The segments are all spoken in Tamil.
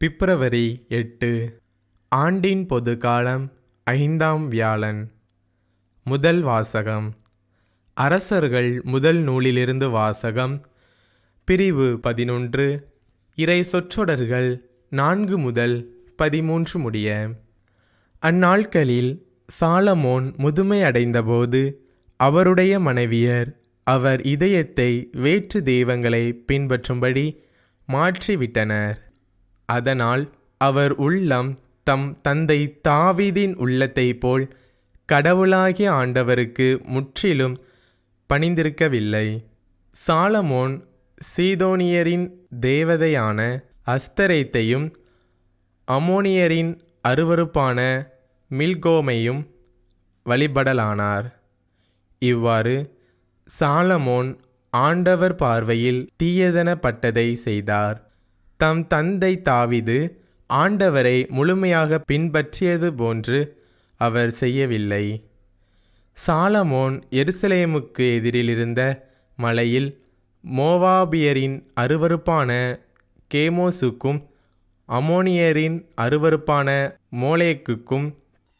பிப்ரவரி எட்டு ஆண்டின் பொது காலம் ஐந்தாம் வியாழன். முதல் வாசகம். அரசர்கள் முதல் நூலிலிருந்து வாசகம். பிரிவு பதினொன்று இறை சொற்றொடர்கள் நான்கு முதல் பதிமூன்று முடிய. அந்நாட்களில் சாலமோன் முதுமையடைந்தபோது அவருடைய மனைவியர் அவர் இதயத்தை வேற்று தெய்வங்களை பின்பற்றும்படி மாற்றிவிட்டனர். அதனால் அவர் உள்ளம் தம் தந்தை தாவிதின் உள்ளத்தைப் போல் கடவுளாகிய ஆண்டவருக்கு முற்றிலும் பணிந்திருக்கவில்லை. சாலமோன் சீதோனியரின் தேவதையான அஸ்தரைத்தையும் அமோனியரின் அருவருப்பான மில்கோமையும் வழிபடலானார். இவ்வாறு சாலமோன் ஆண்டவர் பார்வையில் தீயதனப்பட்டதை செய்தார். தம் தந்தை தாவிது ஆண்டவரை முழுமையாக பின்பற்றியது போன்று அவர் செய்யவில்லை. சாலமோன் எருசலேமுக்கு எதிரிலிருந்த மலையில் மோவாபியரின் அருவருப்பான கேமோசுக்கும் அமோனியரின் அருவருப்பான மோலேக்குக்கும்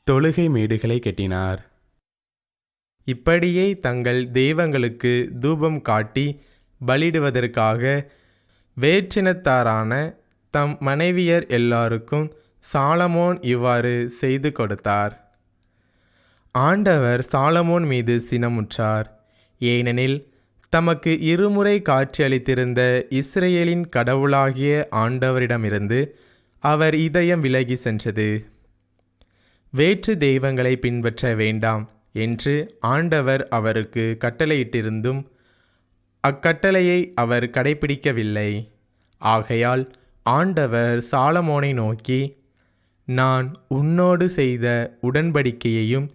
தொழுகை மேடுகளை கட்டினார். இப்படியே தங்கள் தெய்வங்களுக்கு தூபம் காட்டி பலிடுவதற்காக வேற்றினத்தாரான தம் மனைவியர் எல்லாருக்கும் சாலமோன் இவ்வாறு செய்து கொடுத்தார். ஆண்டவர் சாலமோன் மீது சினமுற்றார். ஏனெனில் தமக்கு இருமுறை காட்சியளித்திருந்த இஸ்ரேலின் கடவுளாகிய ஆண்டவரிடமிருந்து அவர் இதயம் விலகி சென்றது. வேற்று தெய்வங்களை பின்பற்ற வேண்டாம் என்று ஆண்டவர் அவருக்கு கட்டளையிட்டிருந்தும் அக்கட்டளையை அவர் கடைபிடிக்கவில்லை. ஆகையால் ஆண்டவர் சாலமோனை நோக்கி நான் உன்னோடு செய்த உடன்படிக்கையையும்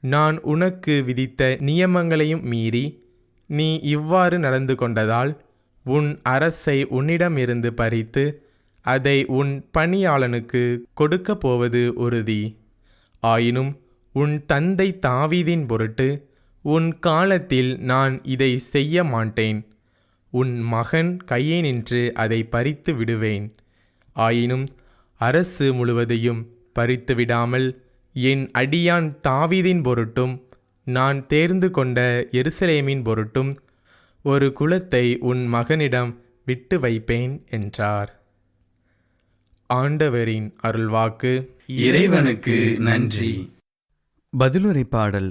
நான் உனக்கு விதித்த நியமங்களையும் மீறி நீ இவ்வாறு நடந்து கொண்டதால் உன் அரசை உன்னிடமிருந்து பறித்து அதை உன் பணியாளனுக்கு கொடுக்கப் போவது உறுதி. ஆயினும் உன் தந்தை தாவீதின் பொருட்டு உன் காலத்தில் நான் இதை செய்ய மாட்டேன். உன் மகன் கையை நின்று அதை பறித்து விடுவேன். ஆயினும் அரசு முழுவதையும் பறித்து விடாமல் என் அடியான் தாவீதின் பொருட்டும் நான் தேர்ந்து கொண்ட எருசலேமின் பொருட்டும் ஒரு குலத்தை உன் மகனிடம் விட்டு வைப்பேன் என்றார். ஆண்டவரின் அருள்வாக்கு. இறைவனுக்கு நன்றி. பதிலுரை பாடல்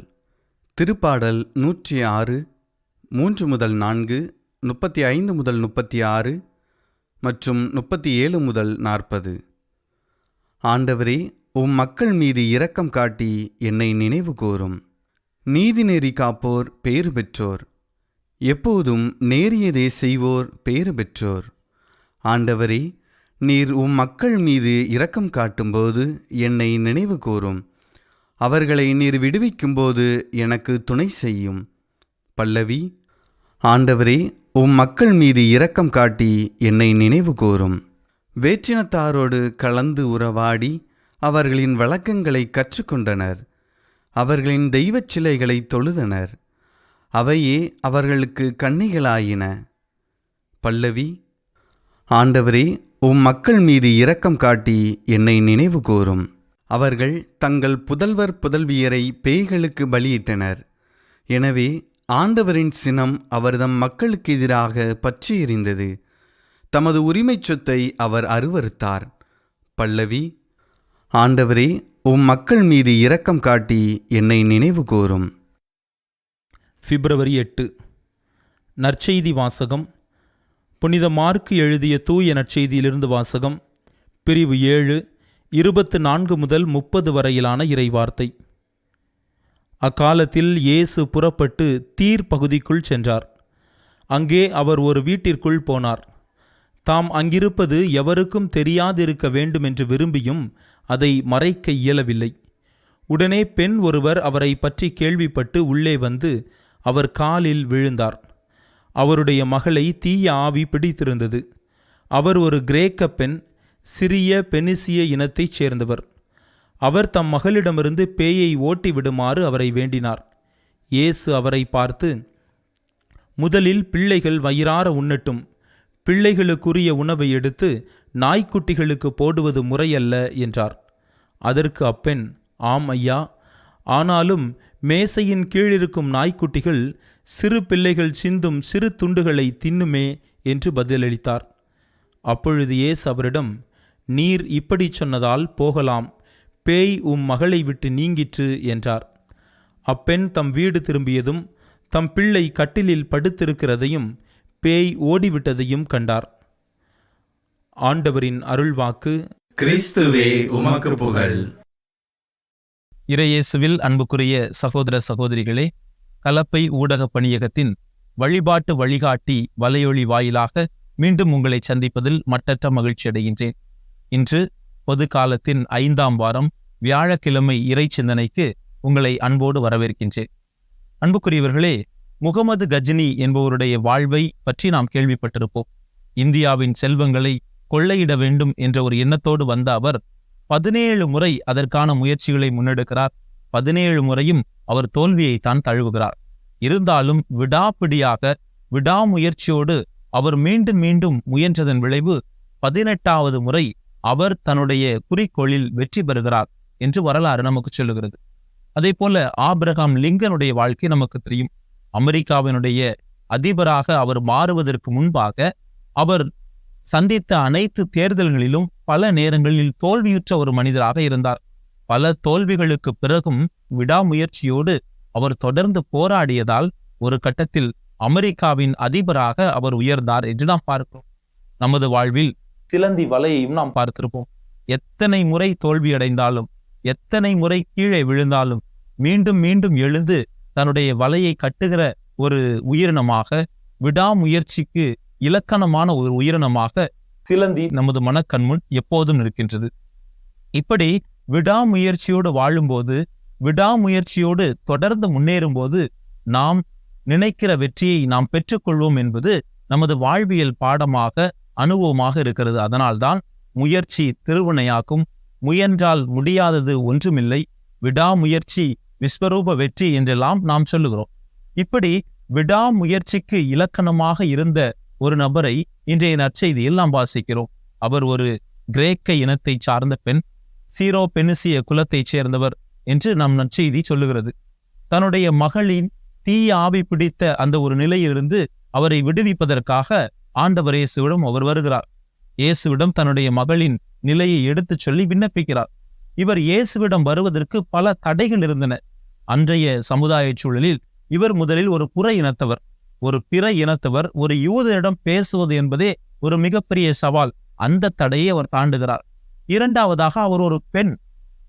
திருப்பாடல் நூற்றி ஆறு மூன்று முதல் நான்கு முப்பத்தி ஐந்து முதல் முப்பத்தி ஆறு மற்றும் முப்பத்தி ஏழு முதல் நாற்பது. ஆண்டவரே உம் மக்கள் மீது இரக்கம் காட்டி என்னை நினைவு கூறும். நீதிநெறி காப்போர் பேறு பெற்றோர். எப்போதும் நேரியதே செய்வோர் பேறு பெற்றோர். ஆண்டவரே நீர் உம் மக்கள் மீது இரக்கம் காட்டும்போது என்னை நினைவு கூறும். அவர்களை நீர் விடுவிக்கும்போது எனக்கு துணை செய்யும். பல்லவி ஆண்டவரே உம் மக்கள் மீது இரக்கம் காட்டி என்னை நினைவு கூறும். வேற்றினத்தாரோடு கலந்து உறவாடி அவர்களின் வழக்கங்களை கற்றுக்கொண்டனர். அவர்களின் தெய்வச் சிலைகளை தொழுதனர். அவையே அவர்களுக்கு கண்ணிகளாயின பல்லவி ஆண்டவரே உம் மக்கள் மீது இரக்கம் காட்டி என்னை நினைவு கூறும். அவர்கள் தங்கள் புதல்வர் புதல்வியரை பேய்களுக்கு பலியிட்டனர். எனவே ஆண்டவரின் சினம் அவர்தம் மக்களுக்கு எதிராக பற்றி எறிந்தது தமது உரிமைச் சொத்தை அவர் அருவருத்தார் பல்லவி ஆண்டவரே உம் மக்கள் மீது இரக்கம் காட்டி என்னை நினைவு கூறும். பிப்ரவரி எட்டு. நற்செய்தி வாசகம். புனித மார்க்கு எழுதிய தூய நற்செய்தியிலிருந்து வாசகம். பிரிவு ஏழு. இருபத்து நான்கு முதல் முப்பது வரையிலான இறைவார்த்தை. அக்காலத்தில் இயேசு புறப்பட்டு தீர் பகுதிக்குள் சென்றார். அங்கே அவர் ஒரு வீட்டிற்குள் போனார். தாம் அங்கிருப்பது எவருக்கும் தெரியாதிருக்க வேண்டுமென்று விரும்பியும் அதை மறைக்க இயலவில்லை. உடனே பெண் ஒருவர் அவரை பற்றி கேள்விப்பட்டு உள்ளே வந்து அவர் காலில் விழுந்தார். அவருடைய மகளை தீய ஆவி பிடித்திருந்தது. அவர் ஒரு கிரேக்க பெண் சிறிய பெனிசிய இனத்தைச் சேர்ந்தவர். அவர் தம் மகளிடமிருந்து பேயை ஓட்டி விடுமாறு அவரை வேண்டினார். இயேசு அவரை பார்த்து முதலில் பிள்ளைகள் வயிறார உண்ணட்டும். பிள்ளைகளுக்குரிய உணவை எடுத்து நாய்க்குட்டிகளுக்கு போடுவது முறையல்ல என்றார். அதற்கு அப்பெண் ஆம் ஐயா. ஆனாலும் மேசையின் கீழிருக்கும் நாய்க்குட்டிகள் சிறு பிள்ளைகள் சிந்தும் சிறு துண்டுகளை தின்னுமே என்று பதிலளித்தார். அப்பொழுது ஏசு அவரிடம் நீர் இப்படி சொன்னதால் போகலாம். பேய் உம் மகளை விட்டு நீங்கிற்று என்றார். அப்பெண் தம் வீடு திரும்பியதும் தம் பிள்ளை கட்டிலில் படுத்திருக்கிறதையும் பேய் ஓடிவிட்டதையும் கண்டார். ஆண்டவரின் அருள்வாக்கு. கிறிஸ்துவே உமக்கு புகழ். இறையேசுவில் அன்புக்குரிய சகோதர சகோதரிகளே கலப்பை ஊடக பணியகத்தின் வழிபாட்டு வழிகாட்டி வலையொலி வாயிலாக மீண்டும் உங்களை சந்திப்பதில் மட்டற்ற மகிழ்ச்சி அடைகின்றேன் இன்று பொது காலத்தின் ஐந்தாம் வாரம் வியாழக்கிழமை இறை சிந்தனைக்கு உங்களை அன்போடு வரவேற்கின்றேன். அன்புக்குரியவர்களே முகமது கஜினி என்பவருடைய வாழ்வை பற்றி நாம் கேள்விப்பட்டிருப்போம். இந்தியாவின் செல்வங்களை கொள்ளையிட வேண்டும் என்ற ஒரு எண்ணத்தோடு வந்த அவர் பதினேழு முறை அதற்கான முயற்சிகளை முன்னெடுக்கிறார். பதினேழு முறையும் அவர் தோல்வியைத்தான் தழுவுகிறார். இருந்தாலும் விடாப்பிடியாக விடாமுயற்சியோடு அவர் மீண்டும் மீண்டும் முயன்றதன் விளைவு பதினெட்டாவது முறை அவர் தன்னுடைய குறிக்கோளில் வெற்றி பெறுகிறார் என்று வரலாறு நமக்கு சொல்லுகிறது. அதே போல ஆபிரகாம் லிங்கனுடைய வாழ்க்கை நமக்கு தெரியும். அமெரிக்காவினுடைய அதிபராக அவர் மாறுவதற்கு முன்பாக அவர் சந்தித்த அனைத்து தேர்தல்களிலும் பல நேரங்களில் தோல்வியுற்ற ஒரு மனிதராக இருந்தார். பல தோல்விகளுக்கு பிறகும் விடாமுயற்சியோடு அவர் தொடர்ந்து போராடியதால் ஒரு கட்டத்தில் அமெரிக்காவின் அதிபராக அவர் உயர்ந்தார் என்று நாம் பார்க்கிறோம். நமது வாழ்வில் சிலந்தி வலையையும் நாம் பார்த்திருப்போம். எத்தனை முறை தோல்வியடைந்தாலும் எத்தனை முறை கீழே விழுந்தாலும் மீண்டும் மீண்டும் எழுந்து தன்னுடைய வலையை கட்டுகிற ஒரு உயிரினமாக விடாமுயற்சிக்கு இலக்கணமான ஒரு உயிரினமாக சிலந்தி நமது மனக்கண்முன் எப்போதும் இருக்கின்றது இப்படி விடாமுயற்சியோடு வாழும்போது விடாமுயற்சியோடு தொடர்ந்து முன்னேறும்போது நாம் நினைக்கிற வெற்றியை நாம் பெற்றுக்கொள்வோம் என்பது நமது வாழ்வியல் பாடமாக அனுபவமாக இருக்கிறது. அதனால்தான் முயற்சி திருவினையாக்கும் முயன்றால் முடியாதது ஒன்றுமில்லை. விடாமுயற்சி விஸ்வரூப வெற்றி என்றெல்லாம் நாம் சொல்லுகிறோம். இப்படி விடாமுயற்சிக்கு இலக்கணமாக இருந்த ஒரு நபரை இன்றைய நற்செய்தியில் நாம் வாசிக்கிறோம். அவர் ஒரு கிரேக்க இனத்தைச் சார்ந்த பெண் சீரோ பெனிசிய குலத்தைச் சேர்ந்தவர் என்று நம் நற்செய்தி சொல்லுகிறது. தன்னுடைய மகளின் தீய ஆவி பிடித்த அந்த ஒரு நிலையிலிருந்து அவரை விடுவிப்பதற்காக ஆண்டவர் இயேசுவிடம் அவர் வருகிறார். இயேசுவிடம் தன்னுடைய மகளின் நிலையை எடுத்துச் சொல்லி விண்ணப்பிக்கிறார். இவர் இயேசுவிடம் வருவதற்கு பல தடைகள் இருந்தன. அன்றைய சமுதாய சூழலில் இவர் முதலில் ஒரு புற இனத்தவர். ஒரு பிற இனத்தவர் ஒரு யூதரிடம் பேசுவது என்பதே ஒரு மிகப்பெரிய சவால். அந்த தடையை அவர் தாண்டுகிறார். இரண்டாவதாக அவர் ஒரு பெண்.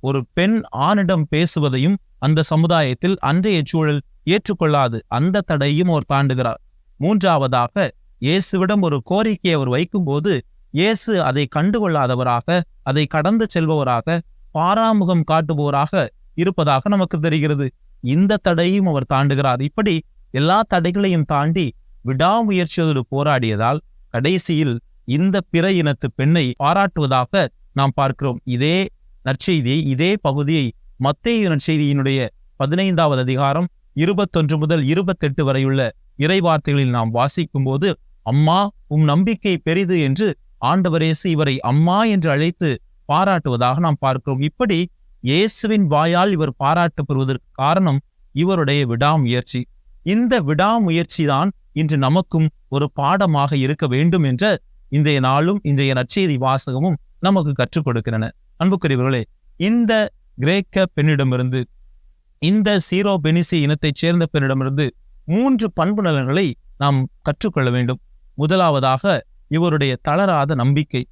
ஒரு பெண் ஆணிடம் பேசுவதையும் அந்த சமுதாயத்தில் அன்றைய சூழல் ஏற்றுக்கொள்ளாது. அந்த தடையும் அவர் தாண்டுகிறார். மூன்றாவதாக இயேசுவிடம் ஒரு கோரிக்கையை அவர் வைக்கும்போது இயேசு அதை கண்டுகொள்ளாதவராக அதை கடந்து செல்பவராக பாராமுகம் காட்டுபவராக இருப்பதாக நமக்கு தெரிகிறது. இந்த தடையும் அவர் தாண்டுகிறார். இப்படி எல்லா தடைகளையும் தாண்டி விடாமுயற்சியோடு போராடியதால் கடைசியில் இந்த பிற இனத்து பெண்ணை பாராட்டுவதாக நாம் பார்க்கிறோம். இதே நற்செய்தியை இதே பகுதியை மத்திய நற்செய்தியினுடைய பதினைந்தாவது அதிகாரம் இருபத்தொன்று முதல் இருபத்தெட்டு வரையுள்ள இறைவார்த்தைகளில் நாம் வாசிக்கும்போது அம்மா உம் நம்பிக்கை பெரிது என்று ஆண்டவரேசு இவரை அம்மா என்று அழைத்து பாராட்டுவதாக நாம் பார்க்கிறோம். இப்படி இயேசுவின் வாயால் இவர் பாராட்டப்படுவதற்கு காரணம் இவருடைய விடாமுயற்சி. இந்த விடாமுயற்சி தான் இன்று நமக்கும் ஒரு பாடமாக இருக்க வேண்டும் என்ற இன்றைய நாளும் இன்றைய நற்செய்தி வாசகமும் நமக்கு கற்றுக் கொடுக்கின்றன. அன்புக்குரியவர்களே இந்த கிரேக்க பெண்ணிடமிருந்து இந்த சீரோ பெனிசி இனத்தைச் சேர்ந்த பெண்ணிடமிருந்து மூன்று பண்பு நலன்களை நாம் கற்றுக்கொள்ள வேண்டும். முதலாவதாக இவருடைய தளராத நம்பிக்கை.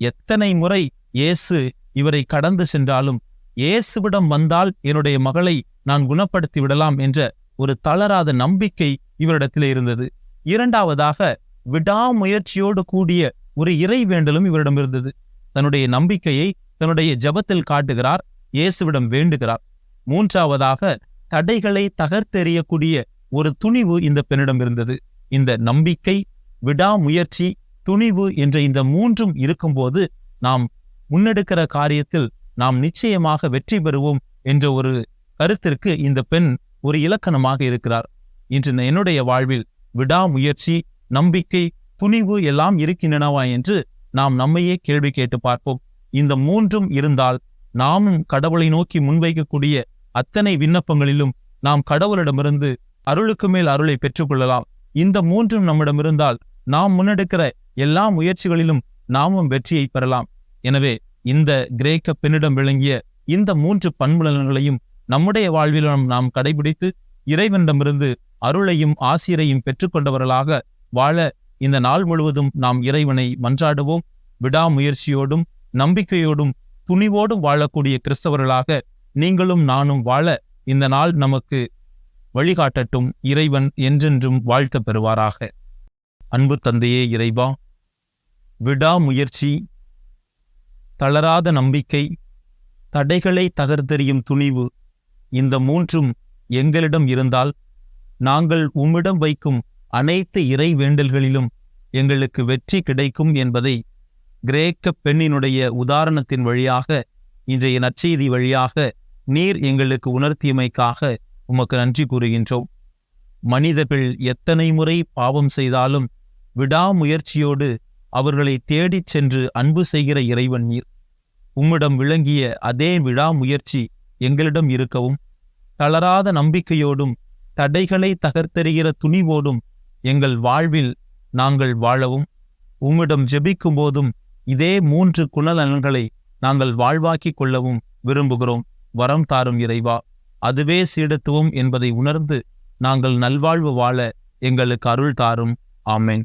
எத்தனை முறை இயேசு இவரை கடந்து சென்றாலும் இயேசுவிடம் வந்தால் என்னுடைய மகளை நான் குணப்படுத்தி விடலாம் என்ற ஒரு தளராத நம்பிக்கை இவரிடத்தில் இருந்தது. இரண்டாவதாக விடாமுயற்சியோடு கூடிய ஒரு இறை வேண்டலும் இவரிடம் இருந்தது. தன்னுடைய நம்பிக்கையை தன்னுடைய ஜபத்தில் காட்டுகிறார் இயேசுவிடம் வேண்டுகிறார். மூன்றாவதாக தடைகளை தகர்த்தெறியக்கூடிய ஒரு துணிவு இந்த பெண்ணிடம் இருந்தது. இந்த நம்பிக்கை விடாமுயற்சி துணிவு என்ற இந்த மூன்றும் இருக்கும்போது நாம் முன்னெடுக்கிற காரியத்தில் நாம் நிச்சயமாக வெற்றி பெறுவோம் என்ற ஒரு கருத்திற்கு இந்த பெண் ஒரு இலக்கணமாக இருக்கிறார். இன்று என்னுடைய வாழ்வில் விடாமுயற்சி நம்பிக்கை துணிவு எல்லாம் இருக்கின்றனவா என்று நாம் நம்மையே கேள்வி கேட்டு பார்ப்போம். இந்த மூன்றும் இருந்தால் நாமும் கடவுளை நோக்கி முன்வைக்கக்கூடிய அத்தனை விண்ணப்பங்களிலும் நாம் கடவுளிடமிருந்து அருளுக்கு மேல் அருளை பெற்றுக்கொள்ளலாம். இந்த மூன்றும் நம்மிடம் இருந்தால் நாம் முன்னெடுக்கிற எல்லா முயற்சிகளிலும் நாமும் வெற்றியை பெறலாம். எனவே இந்த கிரேக்க பெண்ணிடம் விளங்கிய இந்த மூன்று பண்புலன்களையும் நம்முடைய வாழ்விலும் நாம் கடைபிடித்து இறைவனிடமிருந்து அருளையும் ஆசிரியரையும் பெற்றுக்கொண்டவர்களாக வாழ இந்த நாள் முழுவதும் நாம் இறைவனை மன்றாடுவோம். விடாமுயற்சியோடும் நம்பிக்கையோடும் துணிவோடும் வாழக்கூடிய கிறிஸ்தவர்களாக நீங்களும் நானும் வாழ இந்த நாள் நமக்கு வழிகாட்டட்டும் இறைவன் என்றென்றும் வாழ்த்த பெறுவாராக. அன்பு தந்தையே இறைவா விடாமுயற்சி தளராத நம்பிக்கை தடைகளை தகர்த்தெறியும் துணிவு இந்த மூன்றும் எங்களிடம் இருந்தால் நாங்கள் உம்மிடம் வைக்கும் அனைத்து இறை வேண்டல்களிலும் எங்களுக்கு வெற்றி கிடைக்கும் என்பதை கிரேக்க பெண்ணினுடைய உதாரணத்தின் வழியாக இன்றைய நற்செய்தி வழியாக நீர் எங்களுக்கு உணர்த்தியமைக்காக உமக்கு நன்றி கூறுகின்றோம். மனிதர்கள் எத்தனை முறை பாவம் செய்தாலும் விடாமுயற்சியோடு அவர்களை தேடிச் சென்று அன்பு செய்கிற இறைவன் நீர். உம்மிடம் விளங்கிய அதே விடாமுயற்சி எங்களிடம் இருக்கவும் தளராத நம்பிக்கையோடும் தடைகளை தகர்த்தெறிகிற துணிவோடும் எங்கள் வாழ்வில் நாங்கள் வாழவும் உம்மிடம் ஜெபிக்கும் போதும் இதே மூன்று குணநலன்களை நாங்கள் வாழ்வாக்கிக் கொள்ளவும் விரும்புகிறோம். வரம் தாரும் இறைவா. அதுவே சீடத்துவம் என்பதை உணர்ந்து நாங்கள் நல்வாழ்வு வாழ எங்களுக்கு அருள் தாரும். ஆமேன்.